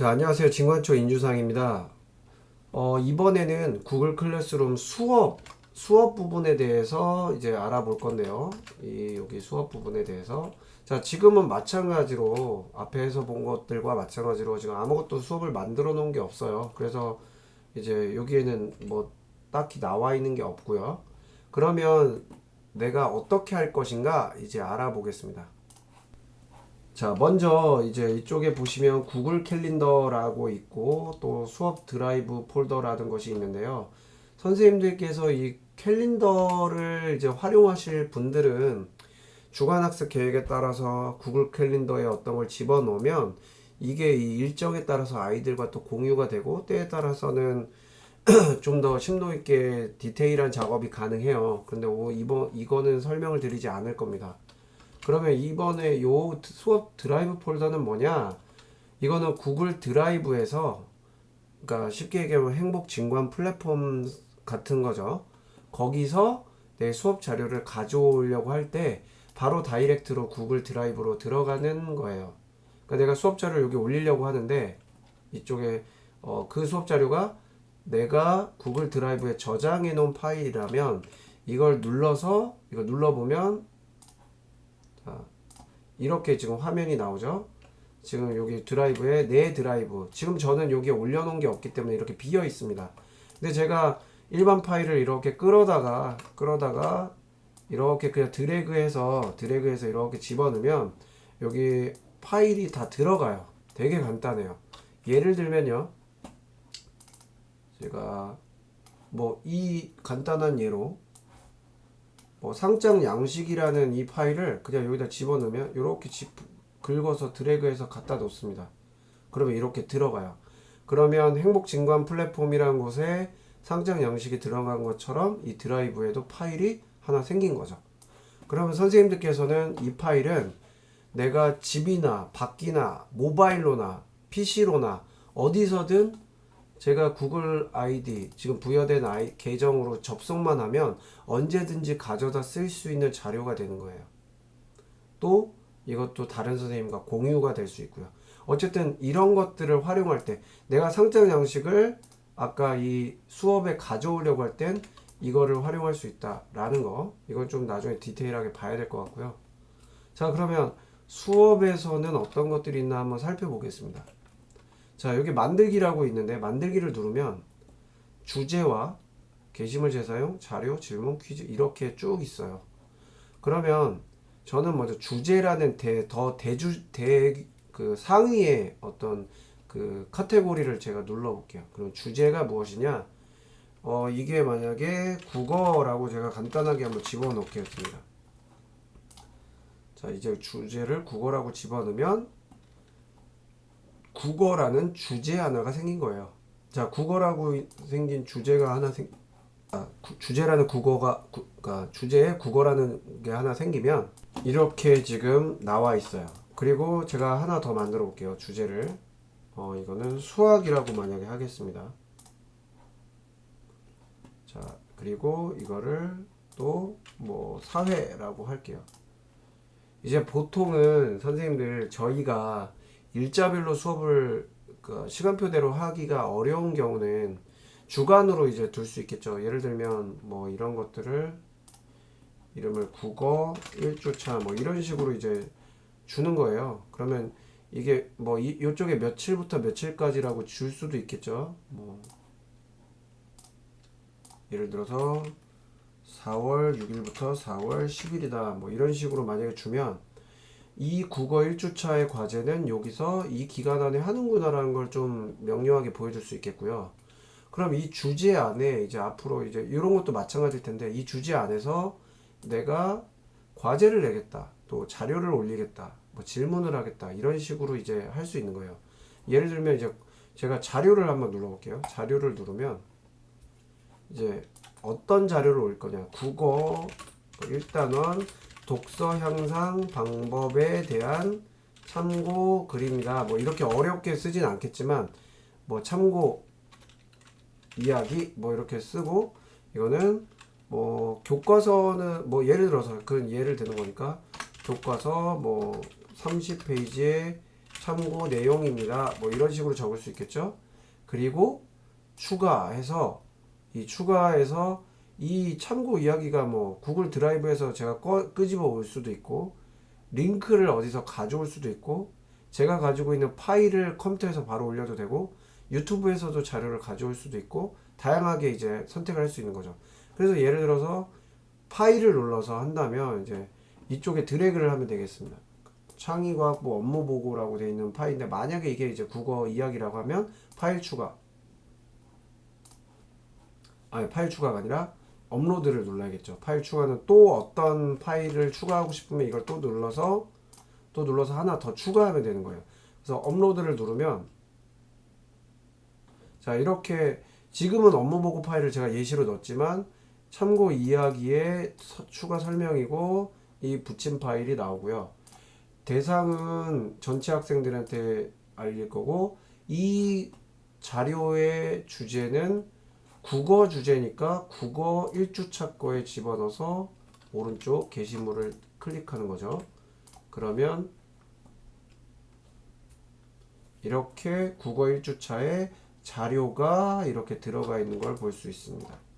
자, 안녕하세요. 진관초 인주상입니다. 어, 이번에는 구글 클래스룸 수업, 수업 부분에 대해서 이제 알아볼 건데요. 이, 여기 수업 부분에 대해서. 자, 지금은 마찬가지로 앞에서 본 것들과 마찬가지로 지금 아무것도 수업을 만들어 놓은 게 없어요. 그래서 이제 여기에는 뭐 딱히 나와 있는 게 없고요. 그러면 내가 어떻게 할 것인가 이제 알아보겠습니다. 자, 먼저 이제 이쪽에 보시면 구글 캘린더라고 있고 또 수업 드라이브 폴더라는 것이 있는데요. 선생님들께서 이 캘린더를 이제 활용하실 분들은 주간 학습 계획에 따라서 구글 캘린더에 어떤 걸 집어넣으면 이게 이 일정에 따라서 아이들과 또 공유가 되고 때에 따라서는 좀 더 심도 있게 디테일한 작업이 가능해요. 근데 오- 이번 이거는 설명을 드리지 않을 겁니다. 그러면 이번에 요 수업 드라이브 폴더는 뭐냐? 이거는 구글 드라이브에서 그러니까 쉽게 얘기하면 행복 진관 플랫폼 같은 거죠. 거기서 내 수업 자료를 가져오려고 할 때 바로 다이렉트로 구글 드라이브로 들어가는 거예요. 그러니까 내가 수업 자료를 여기 올리려고 하는데 이쪽에 어, 그 수업 자료가 내가 구글 드라이브에 저장해 놓은 파일이라면 이걸 눌러서 이거 눌러보면 자, 이렇게 지금 화면이 나오죠. 지금 여기 드라이브에 내 드라이브. 지금 저는 여기에 올려놓은 게 없기 때문에 이렇게 비어 있습니다. 근데 제가 일반 파일을 이렇게 끌어다가 끌어다가 이렇게 그냥 드래그해서 드래그해서 이렇게 집어넣으면 여기 파일이 다 들어가요. 되게 간단해요. 예를 들면요. 제가 뭐 이 간단한 예로 뭐 상장 양식이라는 이 파일을 그냥 여기다 집어넣으면 이렇게 집 긁어서 드래그해서 갖다 놓습니다. 그러면 이렇게 들어가요. 그러면 행복 진관 플랫폼이라는 곳에 상장 양식이 들어간 것처럼 이 드라이브에도 파일이 하나 생긴 거죠. 그러면 선생님들께서는 이 파일은 내가 집이나 밖이나 모바일로나 PC로나 어디서든 제가 구글 아이디 지금 부여된 아이 계정으로 접속만 하면 언제든지 가져다 쓸 수 있는 자료가 되는 거예요. 또 이것도 다른 선생님과 공유가 될 수 있고요. 어쨌든 이런 것들을 활용할 때 내가 상장 양식을 아까 이 수업에 가져오려고 할 땐 이거를 활용할 수 있다라는 거. 이건 좀 나중에 디테일하게 봐야 될 것 같고요. 자, 그러면 수업에서는 어떤 것들이 있나 한번 살펴보겠습니다. 자, 여기 만들기라고 있는데 만들기를 누르면 주제와 게시물 재사용, 자료, 질문, 퀴즈 이렇게 쭉 있어요. 그러면 저는 먼저 주제라는 대, 더 대주 대 그 상위의 어떤 그 카테고리를 제가 눌러 볼게요. 그럼 주제가 무엇이냐? 어, 이게 만약에 국어라고 제가 간단하게 한번 집어 넣겠습니다. 자, 이제 주제를 국어라고 집어넣으면 국어라는 주제 하나가 생긴 거예요. 자, 국어라고 생긴 주제가 하나 생, 아, 구- 주제라는 국어가, 구, 그러니까 주제에 국어라는 게 하나 생기면 이렇게 지금 나와 있어요. 그리고 제가 하나 더 만들어 볼게요. 주제를. 어, 이거는 수학이라고 만약에 하겠습니다. 자, 그리고 이거를 또 뭐 사회라고 할게요. 이제 보통은 선생님들 저희가 일자별로 수업을 그 시간표대로 하기가 어려운 경우는 주간으로 이제 둘 수 있겠죠. 예를 들면 뭐 이런 것들을 이름을 국어 1주차 뭐 이런 식으로 이제 주는 거예요. 그러면 이게 뭐 이, 이쪽에 며칠부터 며칠까지라고 줄 수도 있겠죠. 뭐 예를 들어서 4월 6일부터 4월 10일이다. 뭐 이런 식으로 만약에 주면 이 국어 1주차의 과제는 여기서 이 기간 안에 하는구나라는 걸 좀 명료하게 보여줄 수 있겠고요. 그럼 이 주제 안에 이제 앞으로 이제 이런 것도 마찬가지일 텐데 이 주제 안에서 내가 과제를 내겠다. 또 자료를 올리겠다. 뭐 질문을 하겠다. 이런 식으로 이제 할 수 있는 거예요. 예를 들면 이제 제가 자료를 한번 눌러볼게요. 자료를 누르면 이제 어떤 자료를 올 거냐. 국어 1단원 독서 향상 방법에 대한 참고 글입니다. 뭐 이렇게 어렵게 쓰진 않겠지만 뭐 참고 이야기 뭐 이렇게 쓰고 이거는 뭐 교과서는 뭐 예를 들어서 그 예를 드는 거니까 교과서 뭐 30페이지에 참고 내용입니다. 뭐 이런 식으로 적을 수 있겠죠. 그리고 추가해서 이 추가해서 이 참고 이야기가 뭐 구글 드라이브에서 제가 꺼, 끄집어 올 수도 있고 링크를 어디서 가져올 수도 있고 제가 가지고 있는 파일을 컴퓨터에서 바로 올려도 되고 유튜브에서도 자료를 가져올 수도 있고 다양하게 이제 선택을 할 수 있는 거죠. 그래서 예를 들어서 파일을 눌러서 한다면 이제 이쪽에 드래그를 하면 되겠습니다. 창의과학 뭐 업무 보고라고 되어 있는 파일인데 만약에 이게 이제 국어 이야기라고 하면 파일 추가 아니 파일 추가가 아니라 업로드를 눌러야겠죠. 파일 추가는 또 어떤 파일을 추가하고 싶으면 이걸 또 눌러서 또 눌러서 하나 더 추가하면 되는 거예요. 그래서 업로드를 누르면 자 이렇게 지금은 업무 보고 파일을 제가 예시로 넣었지만 참고 이야기의 서- 추가 설명이고 이 붙인 파일이 나오고요. 대상은 전체 학생들한테 알릴 거고 이 자료의 주제는 국어 주제니까 국어 1주차 거에 집어넣어서 오른쪽 게시물을 클릭하는 거죠. 그러면 이렇게 국어 1주차에 자료가 이렇게 들어가 있는 걸 볼 수 있습니다.